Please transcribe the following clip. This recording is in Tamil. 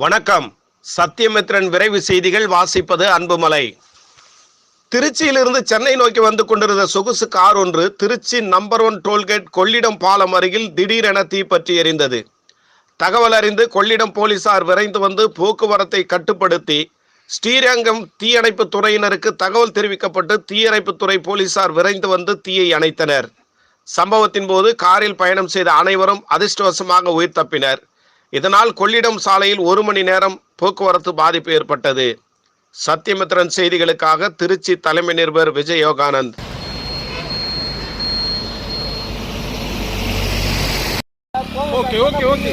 வணக்கம். சத்தியமித்ரன் விரைவு செய்திகள் வாசிப்பது அன்புமலை. திருச்சியிலிருந்து சென்னை நோக்கி வந்து கொண்டிருந்த சொகுசு கார் ஒன்று Trichy number one tollgate Kollidam பாலம் அருகில் திடீரென தீப்பற்றி எரிந்தது. தகவல் அறிந்து கொள்ளிடம் போலீசார் விரைந்து வந்து போக்குவரத்தை கட்டுப்படுத்தி ஸ்ரீரங்கம் தீயணைப்பு துறையினருக்கு தகவல் தெரிவிக்கப்பட்டு தீயணைப்புத்துறை போலீசார் விரைந்து வந்து தீயை அணைத்தனர். சம்பவத்தின் போது காரில் பயணம் செய்த அனைவரும் அதிர்ஷ்டவசமாக உயிர் தப்பினர். இதனால் கொள்ளிடம் சாலையில் ஒரு மணி நேரம் போக்குவரத்து பாதிப்பு ஏற்பட்டது. சத்தியமித்ரன் செய்திகளுக்காக திருச்சி தலைமை நிருபர் Vijay Yoganand okay okay okay.